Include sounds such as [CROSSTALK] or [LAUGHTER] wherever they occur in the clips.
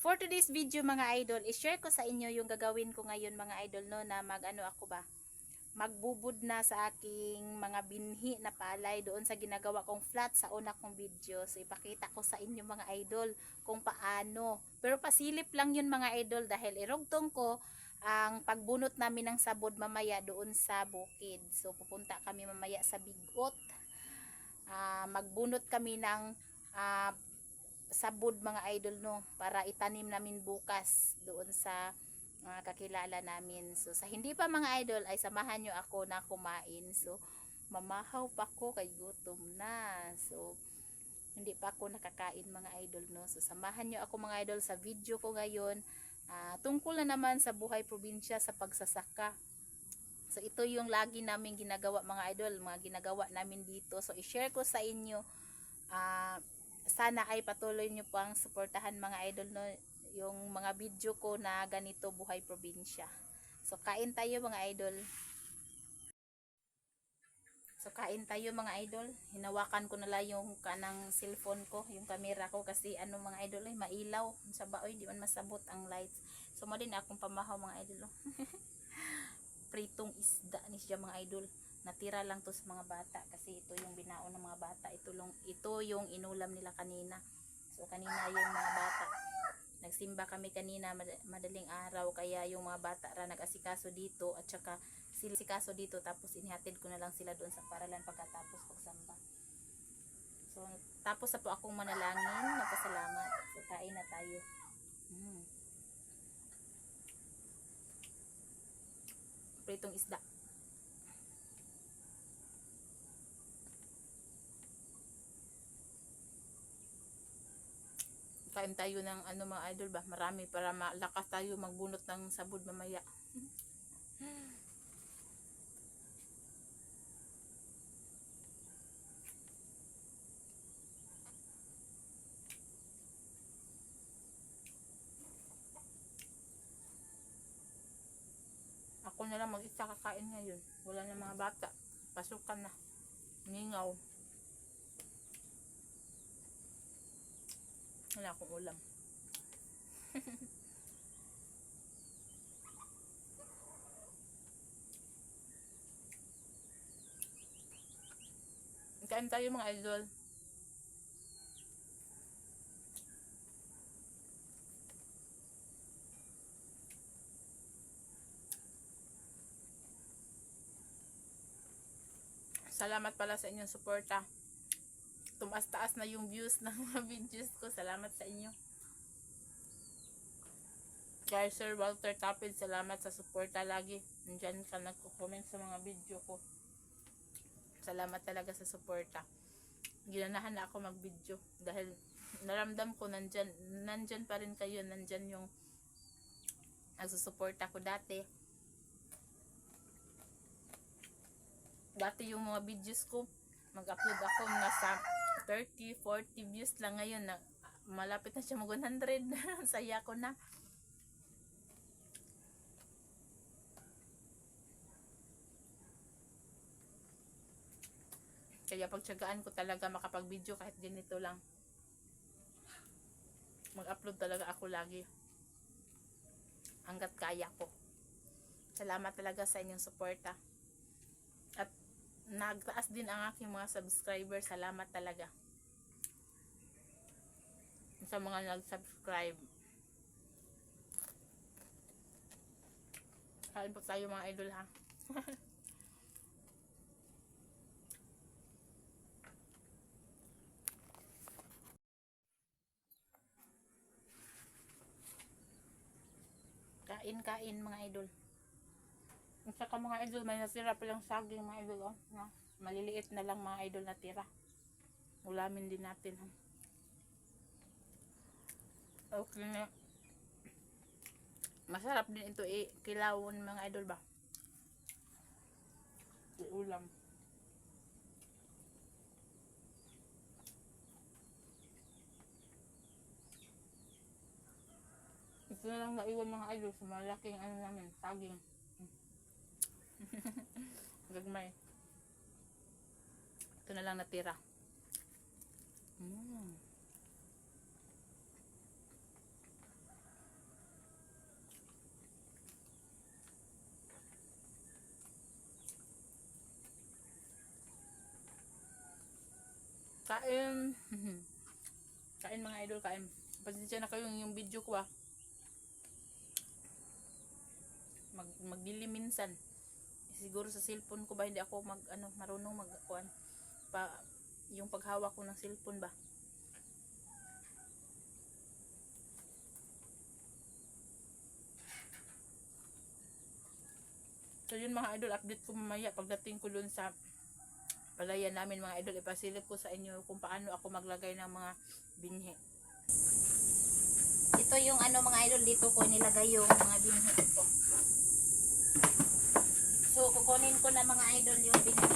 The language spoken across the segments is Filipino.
For today's video mga idol, i-share ko sa inyo yung gagawin ko ngayon mga idol no na mag ano ako ba magbubud na sa aking mga binhi na palay doon sa ginagawa kong flat sa una kong video. So ipakita ko sa inyo mga idol kung paano. Pero pasilip lang yun mga idol dahil irugtong ko ang pagbunot namin ng sabod mamaya doon sa bukid. So pupunta kami mamaya sa bigot. Ah, magbunot kami ng ah, sabod mga idol no para itanim namin bukas doon sa mga kakilala namin. So sa hindi pa mga idol ay samahan nyo ako na kumain. So mamahaw pa ko kay gutom na. So hindi pa ako nakakain mga idol no. So samahan nyo ako mga idol sa video ko ngayon. Ah, tungkol na naman sa buhay probinsya sa pagsasaka. So ito yung lagi namin ginagawa mga idol, mga ginagawa namin dito. So i-share ko sa inyo ah sana ay patuloy nyo pang suportahan mga idol no, yung mga video ko na ganito buhay probinsya. So kain tayo mga idol. So kain tayo mga idol. Hinawakan ko na lang yung kanang cellphone ko, yung camera ko kasi ano mga idol ay mailaw sa baoy di man masabot ang lights. So mo din akong pamahaw mga idol. oh. [LAUGHS] Pritong isda ni siya mga idol natira lang to sa mga bata kasi ito yung binaon ng mga bata. Ito, ito yung inulam nila kanina. So kanina yung mga bata. Nagsimba kami kanina mad- madaling araw kaya yung mga bata ra nag-asikaso dito at saka sila asikaso dito tapos inihatid ko na lang sila doon sa paralan pagkatapos pagsamba. So tapos na po akong manalangin. Nagpasalamat so kain na tayo. Mm. pritong isda kain tayo ng ano mga idol ba? Marami para malakas tayo magbunot ng sabod mamaya. Ako na lang mag-isa kakain ngayon. Wala na mga bata. Pasukan na. Ningaw wala akong ulam [LAUGHS] Kain tayo mga idol. Salamat pala sa inyong suporta. Tumaas-taas na yung views ng [LAUGHS] mga videos ko. Salamat sa inyo. Guys, Sir Walter Tapid, salamat sa suporta lagi. Nandyan ka nagko-comment sa mga video ko. Salamat talaga sa suporta. Ginanahan na ako mag-video dahil naramdam ko nandyan, nandyan pa rin kayo, nandyan yung nagsusuporta ko dati. Dati yung mga videos ko, mag-upload ako nasa 30, 40 views lang ngayon. Na malapit na siya mag 100 [LAUGHS] saya ko na. Kaya pagtsagaan ko talaga makapag video kahit ganito lang. Mag-upload talaga ako lagi. Hanggat kaya ko. Salamat talaga sa inyong suporta. At nagtaas din ang aking mga subscriber salamat talaga sa mga nag-subscribe kain po tayo mga idol ha [LAUGHS] kain kain mga idol at saka mga idol, may natira pa lang saging mga idol. Oh, maliliit na lang mga idol natira. Ulamin din natin. Oh. Okay na. Masarap din ito eh, kilawon mga idol ba? Ulam. Ito na lang naiwan mga idol sa malaking ano namin, saging. [LAUGHS] Gagmay. Ito na lang natira. Mm. Kain. [LAUGHS] kain mga idol, kain. Pasensya na kayo yung video ko ah. Mag magdilim minsan. Siguro sa cellphone ko ba hindi ako mag ano marunong mag kuan pa yung paghawak ko ng cellphone ba. So yun mga idol, update ko mamaya pagdating ko dun sa palayan namin mga idol, ipasilip ko sa inyo kung paano ako maglagay ng mga binhi. Ito yung ano mga idol, dito ko nilagay yung mga binhi ko. So kukunin ko na mga idol yung binhi.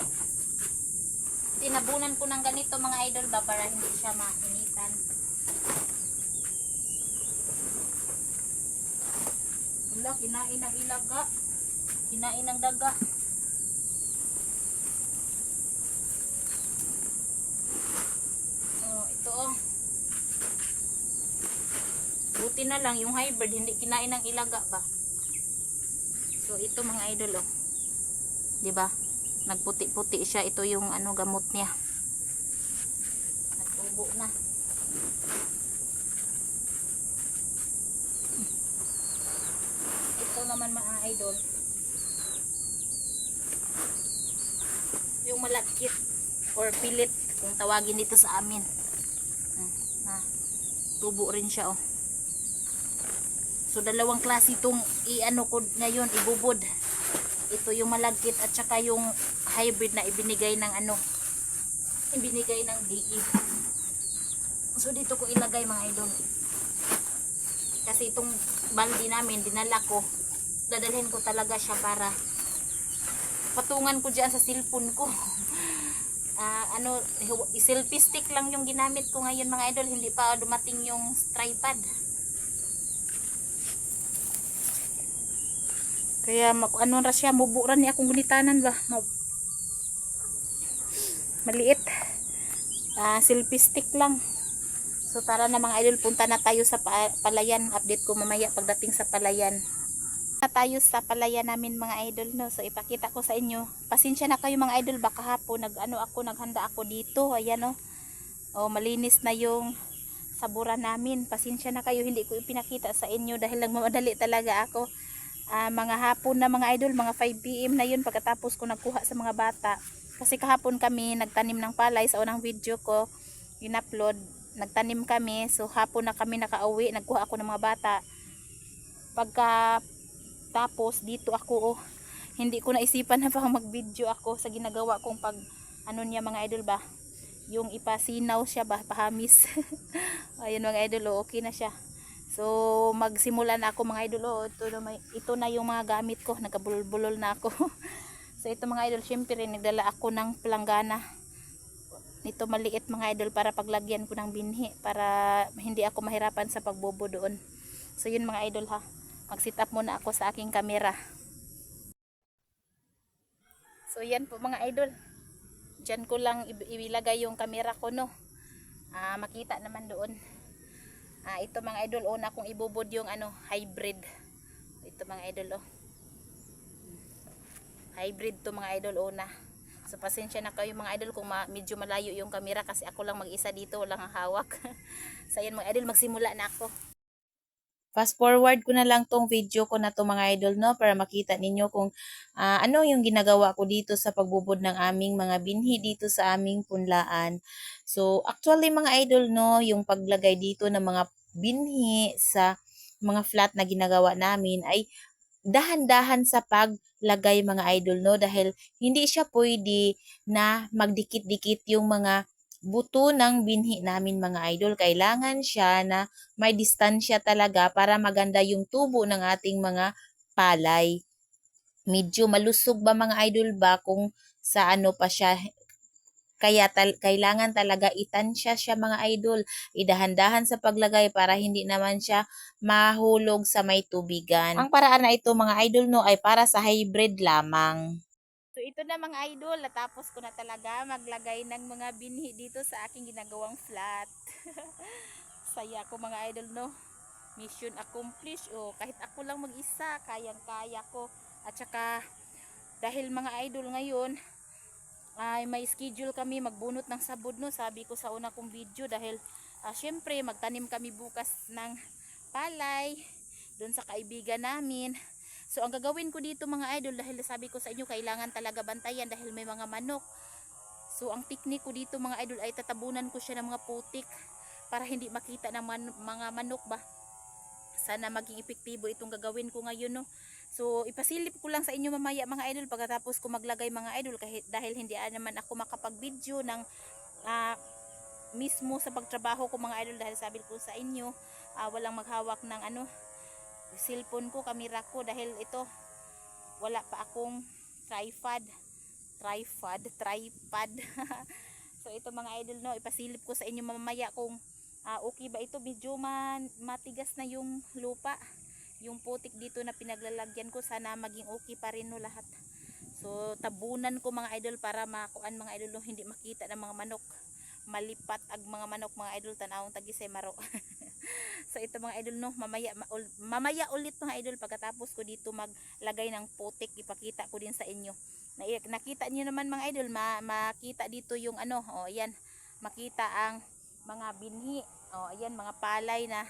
Tinabunan ko ng ganito mga idol ba para hindi siya mahinitan. Wala, kinain ng ilaga. Kinain ng daga. Oh, ito oh. Buti na lang yung hybrid hindi kinain ng ilaga ba. So ito mga idol oh. 'Di ba? Nagputi-puti siya. Ito yung ano gamot niya. Nagtubo na. Ito naman mga idol. Yung malagkit or pilit kung tawagin dito sa amin. Hmm, tubo rin siya oh. So dalawang klase itong i-ano ko ngayon, ibubod. Ito yung malagkit at saka yung hybrid na ibinigay ng ano, ibinigay ng DE. So dito ko ilagay mga idol. Kasi itong baldi namin, dinala ko, dadalhin ko talaga siya para patungan ko dyan sa cellphone ko. [LAUGHS] Ah, ano, selfie stick lang yung ginamit ko ngayon mga idol, hindi pa dumating yung tripod. Kaya ano ra siya muburan ni akong gunitanan ba. Ma- Maliit. Ah, selfie stick lang. So tara na mga idol, punta na tayo sa pa- palayan. Update ko mamaya pagdating sa palayan. Na tayo sa palayan namin mga idol no. So ipakita ko sa inyo. Pasensya na kayo mga idol baka hapon nag ano ako naghanda ako dito. Ayan no. Oh, malinis na yung saburan namin. Pasensya na kayo hindi ko ipinakita sa inyo dahil nagmamadali talaga ako. Ah, mga hapon na mga idol, mga 5 PM na yun pagkatapos ko nagkuha sa mga bata. Kasi kahapon kami nagtanim ng palay sa unang video ko, in-upload, nagtanim kami. So hapon na kami nakauwi, nagkuha ako ng mga bata. Pagka tapos dito ako oh, hindi ko naisipan na pang mag-video ako sa ginagawa kong pag ano niya mga idol ba yung ipasinaw siya ba pahamis [LAUGHS] ayun mga idol oh, okay na siya So magsimula na ako mga idol. Oh, ito, na ito na yung mga gamit ko. Nagkabulol-bulol na ako. [LAUGHS] So ito mga idol syempre nagdala ako ng planggana. Nito maliit mga idol para paglagyan ko ng binhi para hindi ako mahirapan sa pagbobo doon. So yun mga idol ha. Mag sit up muna ako sa aking kamera so yan po mga idol. Dyan ko lang i- ilagay yung kamera ko no? Ah, makita naman doon Ah, ito mga idol, una kong ibubod yung ano, hybrid. Ito mga idol, oh. Hybrid to mga idol, una. So, pasensya na kayo mga idol kung ma medyo malayo yung camera kasi ako lang mag-isa dito, walang hawak. [LAUGHS] so, yan mga idol, magsimula na ako. Fast forward ko na lang tong video ko na to mga idol no para makita ninyo kung ah, ano yung ginagawa ko dito sa pagbubod ng aming mga binhi dito sa aming punlaan. So actually mga idol no yung paglagay dito ng mga binhi sa mga flat na ginagawa namin ay dahan-dahan sa paglagay mga idol no dahil hindi siya pwede na magdikit-dikit yung mga buto ng binhi namin mga idol. Kailangan siya na may distansya talaga para maganda yung tubo ng ating mga palay. Medyo malusog ba mga idol ba kung sa ano pa siya kaya tal- kailangan talaga itansya siya mga idol. Idahan-dahan sa paglagay para hindi naman siya mahulog sa may tubigan. Ang paraan na ito mga idol no ay para sa hybrid lamang. Ito na mga idol, natapos ko na talaga maglagay ng mga binhi dito sa aking ginagawang flat. [LAUGHS] Saya ko mga idol no. Mission accomplished. Oh, kahit ako lang mag-isa, kayang-kaya ko. At saka dahil mga idol ngayon, ay may schedule kami magbunot ng sabod no sabi ko sa una kong video dahil ah, syempre magtanim kami bukas ng palay doon sa kaibigan namin so ang gagawin ko dito mga idol dahil sabi ko sa inyo kailangan talaga bantayan dahil may mga manok. So ang teknik ko dito mga idol ay tatabunan ko siya ng mga putik para hindi makita ng man- mga manok ba. Sana maging epektibo itong gagawin ko ngayon no? So, ipasilip ko lang sa inyo mamaya mga idol pagkatapos ko maglagay mga idol kahit dahil hindi naman ako makapag-video ng ah, mismo sa pagtrabaho ko mga idol dahil sabi ko sa inyo ah, walang maghawak ng ano cellphone ko, kamera ko dahil ito wala pa akong tripod. Tripod, tripod. [LAUGHS] So ito mga idol no, ipasilip ko sa inyo mamaya kung ah, okay ba ito. Medyo man, matigas na yung lupa. Yung putik dito na pinaglalagyan ko sana maging okay pa rin no lahat. So tabunan ko mga idol para makuan mga idol no, hindi makita ng mga manok. Malipat ag mga manok mga idol tanawong tagisay maro [LAUGHS] [LAUGHS] so ito mga idol no mamaya ma- ul- mamaya ulit mga idol pagkatapos ko dito maglagay ng putik ipakita ko din sa inyo na, nakita niyo naman mga idol ma, makita dito yung ano oh ayan makita ang mga binhi oh ayan mga palay na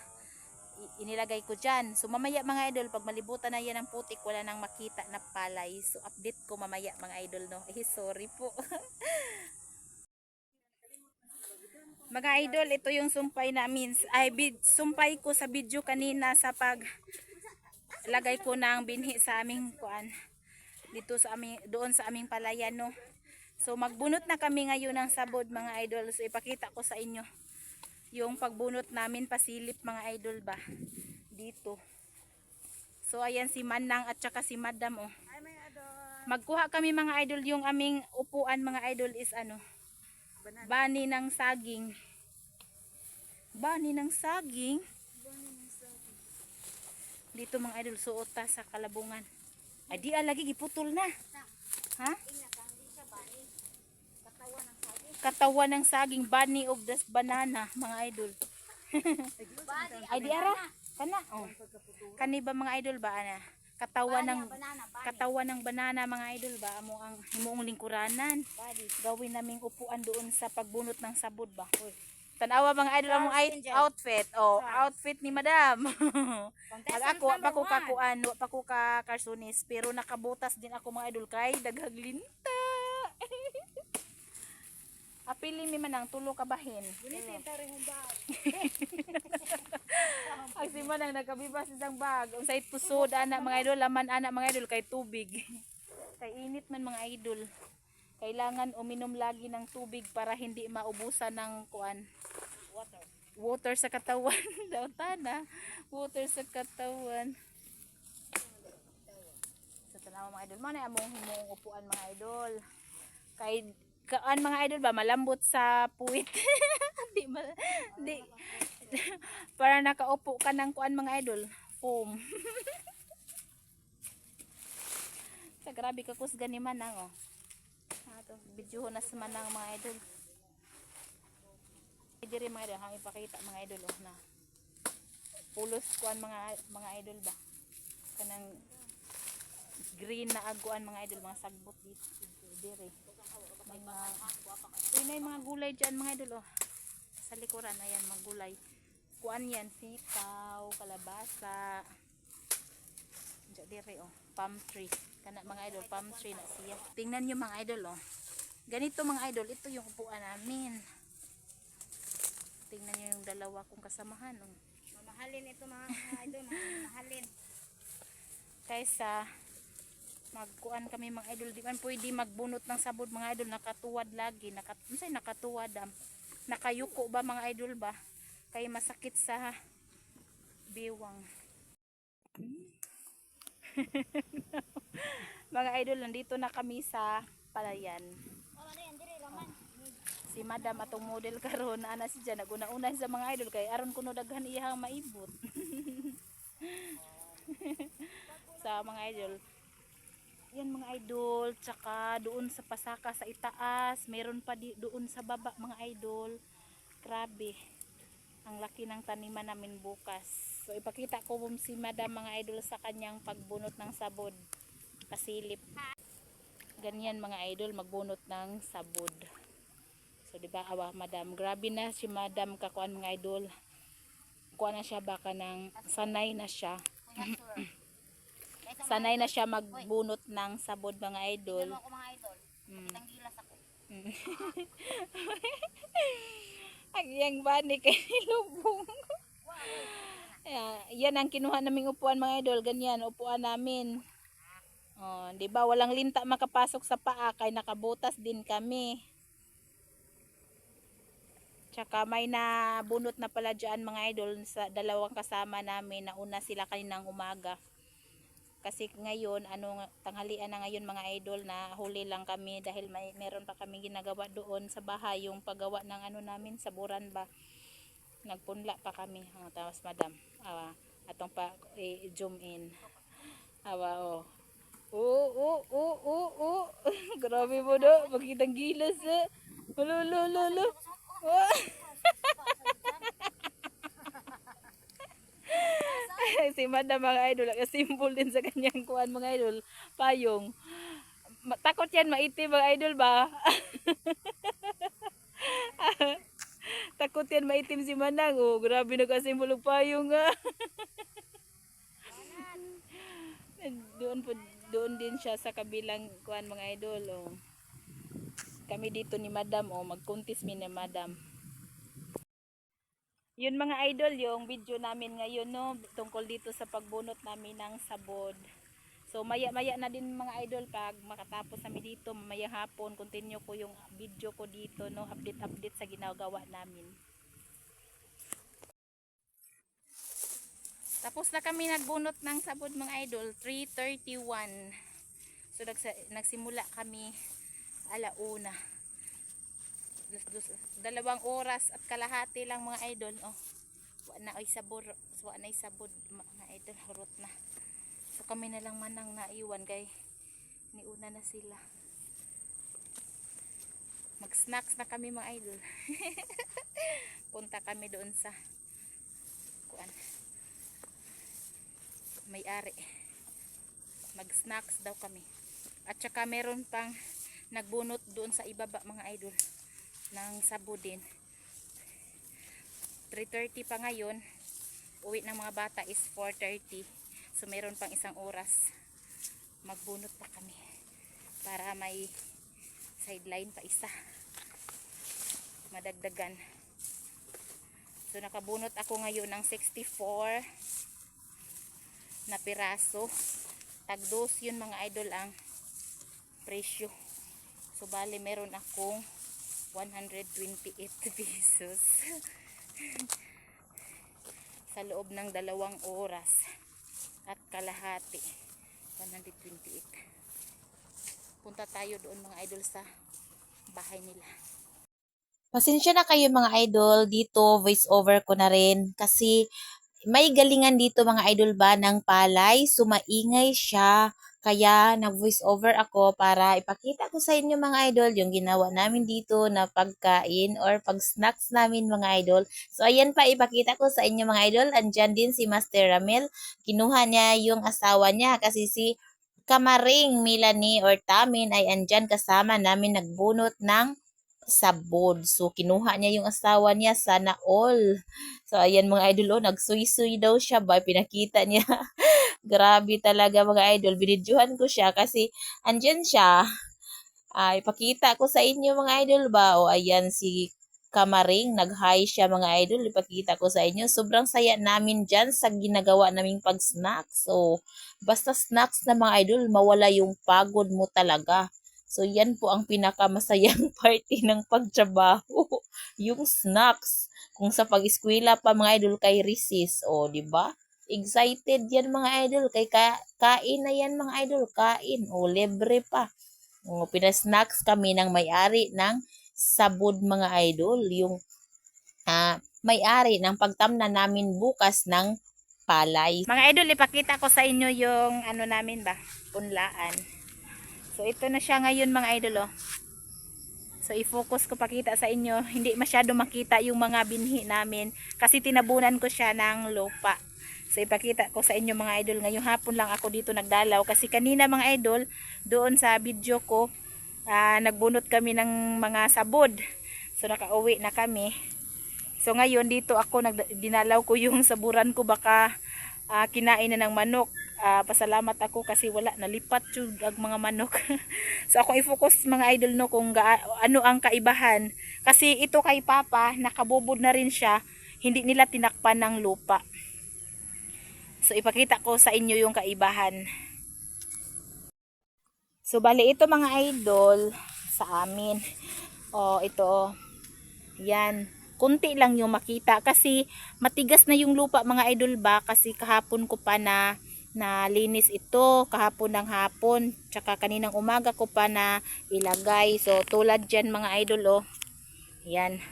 inilagay ko dyan. So mamaya mga idol, pag malibutan na yan ng putik, wala nang makita na palay. So update ko mamaya mga idol, no? Eh, sorry po. [LAUGHS] mga idol, ito yung sumpay namin. Ay, bid, sumpay ko sa video kanina sa pag lagay ko ng binhi sa aming kuan dito sa aming doon sa aming palayan no. So magbunot na kami ngayon ng sabod mga idol. So ipakita ko sa inyo yung pagbunot namin pasilip mga idol ba dito so ayan si Manang at saka si Madam oh magkuha kami mga idol yung aming upuan mga idol is ano bani ng saging. Bani ng saging? Dito mga idol suota sa kalabungan. Ay di ah, lagi giputol na. Ha? Katawan ng saging. Bunny of the banana mga idol. [LAUGHS] Ay di ara. kana oh. Kani ba mga idol ba ana katawan ng katawan ng banana mga idol ba? Amo ang himuong lingkuranan. Gawin naming upuan doon sa pagbunot ng sabod ba? Tanawa mga idol among out- outfit. Oh, outfit ni Madam. [LAUGHS] Pag ako pa ko kakuan, pa ko ka karsunis, pero nakabutas din ako mga idol kay daghag linta. Apili mi manang tulo ka bahin. [LAUGHS] Ang si manang nagkabibas isang bag. Unsay pusod ana mga idol, laman ana mga idol kay tubig. [LAUGHS] kay init man mga idol. Kailangan uminom lagi ng tubig para hindi maubusan ng kuan. Water. Water sa katawan. [LAUGHS] Daw tana. Water sa katawan. Sa tanawa mga idol, man among himong upuan mga idol. Kay kaan mga idol ba malambot sa puwit. [LAUGHS] di, ma, di [LAUGHS] para nakaupo ka ng kuan mga idol. Foam. [LAUGHS] sa grabe ka kus gani man ang oh. Ato, video na sa manang mga idol. Hindi rin mga idol, hang ipakita mga idol oh, na pulos kuan mga mga idol ba. Kanang green na aguan mga idol, mga sagbot dito. Dire. May mga, Uy, may mga gulay dyan mga idol oh. Sa likuran, ayan mga gulay. Kuan yan, sitaw, kalabasa. Diyan dire oh, palm tree. Kana mga idol, palm tree na siya. Tingnan nyo mga idol oh. Ganito mga idol, ito yung upuan namin. Tingnan nyo yung dalawa kong kasamahan oh. Mamahalin ito mga idol, mamahalin. Kaysa magkuan kami mga idol, di man pwede magbunot ng sabod mga idol, nakatuwad lagi, nakat unsay nakatuwad am. Nakayuko ba mga idol ba? Kay masakit sa biwang. [LAUGHS] mga idol, nandito na kami sa palayan. Si Madam atong model karon ana si Jan naguna-una sa mga idol kay aron kuno daghan iyang maibot. [LAUGHS] sa mga idol. Yan mga idol, tsaka doon sa pasaka sa itaas, meron pa di, doon sa baba mga idol. Grabe. Ang laki ng taniman namin bukas. So ipakita ko si Madam mga idol sa kanyang pagbunot ng sabod. Pasilip. ganyan mga idol magbunot ng sabod so di ba awa madam grabe na si madam kakuan mga idol kuan na siya baka ng sanay na siya [LAUGHS] Kuya sir. Kaya sa sanay na siya magbunot ng sabod mga idol. Alam mo ako mga idol. Mm. Kitang gilas ako. [LAUGHS] ang iyang bani kay lubong. Ayan, [LAUGHS] yan ang kinuha naming upuan mga idol. Ganyan upuan namin. Oh, di ba? Walang linta makapasok sa paa kay nakabutas din kami. Tsaka may nabunot na pala dyan mga idol sa dalawang kasama namin. Na una sila kaninang umaga. Kasi ngayon, ano, tanghalian na ngayon mga idol na huli lang kami dahil may meron pa kami ginagawa doon sa bahay yung paggawa ng ano namin sa buran ba. Nagpunla pa kami. Oh, tapos madam, awa, atong pa i-zoom in. Awa, oh. Oo, oo, oo, oo, oo. [LAUGHS] Grabe mo do. Magkitang gilas eh. Ulo, ulo, [LAUGHS] [LAUGHS] si madam mga idol, symbol din sa kanyang kuan mga idol, payong. Takot yan maitim mga idol ba? [LAUGHS] Takot yan maitim si Manang. Oh, grabe nagkasimbol og payong nga. [LAUGHS] doon po, doon din siya sa kabilang kuan mga idol. Oh. Kami dito ni Madam, oh, magkuntis mi ni Madam. Yun mga idol, yung video namin ngayon no, tungkol dito sa pagbunot namin ng sabod. So maya-maya na din mga idol pag makatapos namin dito, mamaya hapon, continue ko yung video ko dito no, update-update sa ginagawa namin. Tapos na kami nagbunot ng sabod mga idol, 3.31. So nagsimula kami alauna. Dalawang oras at kalahati lang mga idol. Oh. Wa na ay sabor, wa na ay sabod mga idol, hurot na. So kami na lang manang naiwan kay niuna na sila. Mag-snacks na kami mga idol. [LAUGHS] Punta kami doon sa kuan. May-ari. Mag-snacks daw kami. At saka meron pang nagbunot doon sa ibaba mga idol ng sabudin 3.30 pa ngayon. Uwi ng mga bata is 4.30 so meron pang isang oras. Magbunot pa kami para may sideline pa isa. Madagdagan. So nakabunot ako ngayon ng 64 na piraso. Tagdos yun mga idol ang presyo. So, bali, meron akong 128 [LAUGHS] pesos. sa loob ng dalawang oras at kalahati. 128. Punta tayo doon mga idol sa bahay nila. Pasensya na kayo mga idol, dito voice over ko na rin kasi may galingan dito mga idol ba ng palay, sumaingay siya. Kaya nag-voice over ako para ipakita ko sa inyo mga idol yung ginawa namin dito na pagkain or pag-snacks namin mga idol. So ayan pa ipakita ko sa inyo mga idol. Andyan din si Master Ramel. Kinuha niya yung asawa niya kasi si Kamaring Milani or Tamin ay andyan kasama namin nagbunot ng sabod. So, kinuha niya yung asawa niya, sana all. So, ayan mga idol, oh, nagsuy-suy daw siya ba? Pinakita niya. [LAUGHS] Grabe talaga mga idol. Binidyohan ko siya kasi andyan siya. Ay, pakita ko sa inyo mga idol ba? O, ayan si Kamaring, nag-hi siya mga idol. Ipakita ko sa inyo. Sobrang saya namin dyan sa ginagawa naming pag-snacks. So, basta snacks na mga idol, mawala yung pagod mo talaga. So, yan po ang pinakamasayang [LAUGHS] party ng pagtrabaho. [LAUGHS] yung snacks. Kung sa pag-eskwela pa mga idol kay Risis. O, di ba? Excited yan mga idol. Kay ka kain na yan mga idol. Kain. O, libre pa. O, pinasnacks kami ng may-ari ng sabod mga idol. Yung ah, may-ari ng pagtamna namin bukas ng palay. Mga idol, ipakita ko sa inyo yung ano namin ba, punlaan. So, ito na siya ngayon mga idol, oh. So, i-focus ko pakita sa inyo. Hindi masyado makita yung mga binhi namin kasi tinabunan ko siya ng lupa. So ipakita ko sa inyo mga idol, ngayong hapon lang ako dito nagdalaw kasi kanina mga idol, doon sa video ko, ah, nagbunot kami ng mga sabod. So nakauwi na kami. So ngayon dito ako dinalaw ko yung [LAUGHS] saburan ko baka ah, kinain na ng manok. Ah, pasalamat ako kasi wala nalipat yung mga manok. [LAUGHS] so ako i-focus mga idol no kung ga- ano ang kaibahan kasi ito kay Papa nakabubod na rin siya, hindi nila tinakpan ng lupa. So ipakita ko sa inyo yung kaibahan. So bali ito mga idol sa amin. Oh, ito. Yan. Kunti lang yung makita. Kasi matigas na yung lupa mga idol ba? Kasi kahapon ko pa na na linis ito. Kahapon ng hapon. Tsaka kaninang umaga ko pa na ilagay. So tulad dyan mga idol oh yan.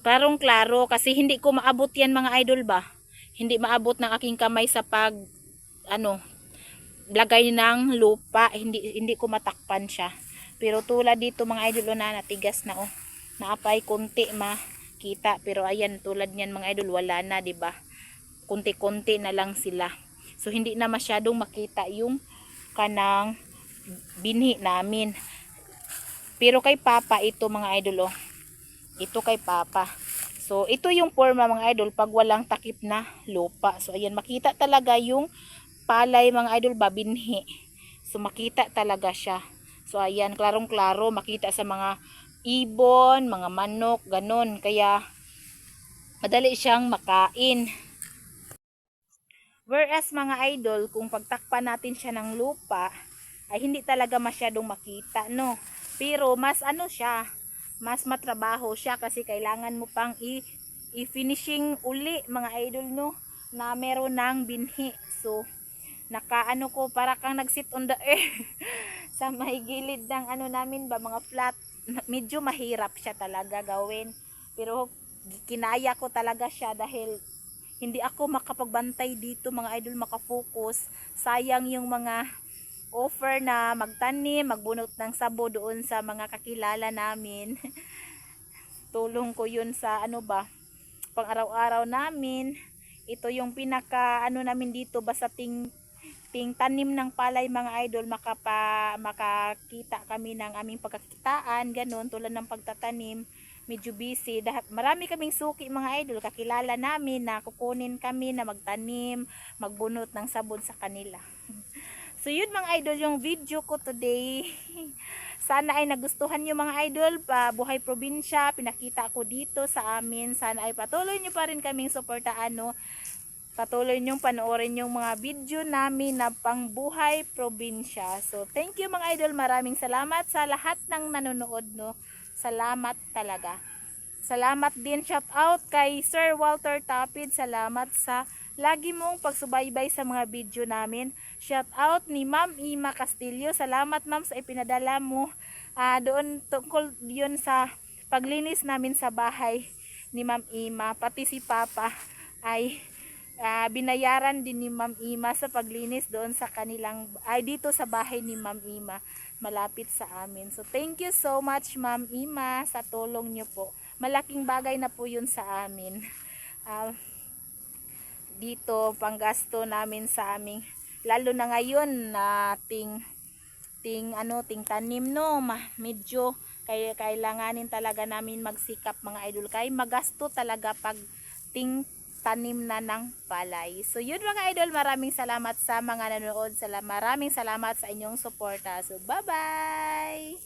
Klarong klaro. Kasi hindi ko maabot yan mga idol ba hindi maabot ng aking kamay sa pag ano lagay ng lupa. Hindi hindi ko matakpan siya. Pero tulad dito mga idol oh, na natigas na oh. Naapay kunti makita. Pero ayan tulad niyan mga idol wala na 'di ba? Kunti-kunti na lang sila. So hindi na masyadong makita yung kanang binhi namin. Pero kay papa ito mga idol oh. Ito kay papa so ito yung forma mga idol pag walang takip na lupa so ayan makita talaga yung palay mga idol babinhi so makita talaga siya so ayan klarong klaro makita sa mga ibon, mga manok, ganon. Kaya, madali siyang makain. Whereas mga idol, kung pagtakpan natin siya ng lupa, ay hindi talaga masyadong makita, no? Pero mas ano siya, mas matrabaho siya kasi kailangan mo pang i-finishing uli mga idol, no? Na meron ng binhi. So, nakaano ko, para kang nagsit on the air [LAUGHS] sa may gilid ng ano namin ba, mga flat medyo mahirap siya talaga gawin. Pero kinaya ko talaga siya dahil hindi ako makapagbantay dito mga idol makafocus. Sayang yung mga offer na magtanim, magbunot ng sabo doon sa mga kakilala namin. [LAUGHS] Tulong ko yun sa ano ba, pang araw-araw namin. Ito yung pinaka ano namin dito basta ting ting tanim ng palay mga idol makapa, makakita kami ng aming pagkakitaan ganun tulad ng pagtatanim medyo busy Dah- marami kaming suki mga idol kakilala namin na kukunin kami na magtanim magbunot ng sabon sa kanila so yun mga idol yung video ko today [LAUGHS] sana ay nagustuhan nyo mga idol pa buhay probinsya pinakita ko dito sa amin sana ay patuloy nyo pa rin kaming suportaan no patuloy niyong panoorin yung mga video namin na pangbuhay probinsya. So, thank you mga idol. Maraming salamat sa lahat ng nanonood, no. Salamat talaga. Salamat din shout out kay Sir Walter Tapid. Salamat sa lagi mong pagsubaybay sa mga video namin. Shout out ni Ma'am Ima Castillo. Salamat ma'am sa ipinadala mo. Ah, doon tungkol yun sa paglinis namin sa bahay ni Ma'am Ima. Pati si Papa ay ah, binayaran din ni Ma'am Ima sa paglinis doon sa kanilang ay dito sa bahay ni Ma'am Ima malapit sa amin. So thank you so much Ma'am Ima sa tulong niyo po. Malaking bagay na po 'yun sa amin. Ah, dito panggasto namin sa aming lalo na ngayon na ting ting ano ting tanim no medyo kaya kailanganin talaga namin magsikap mga idol kay magasto talaga pag ting tanim na ng palay. So yun mga idol, maraming salamat sa mga nanonood. Sala- Maraming salamat sa inyong suporta. So bye-bye!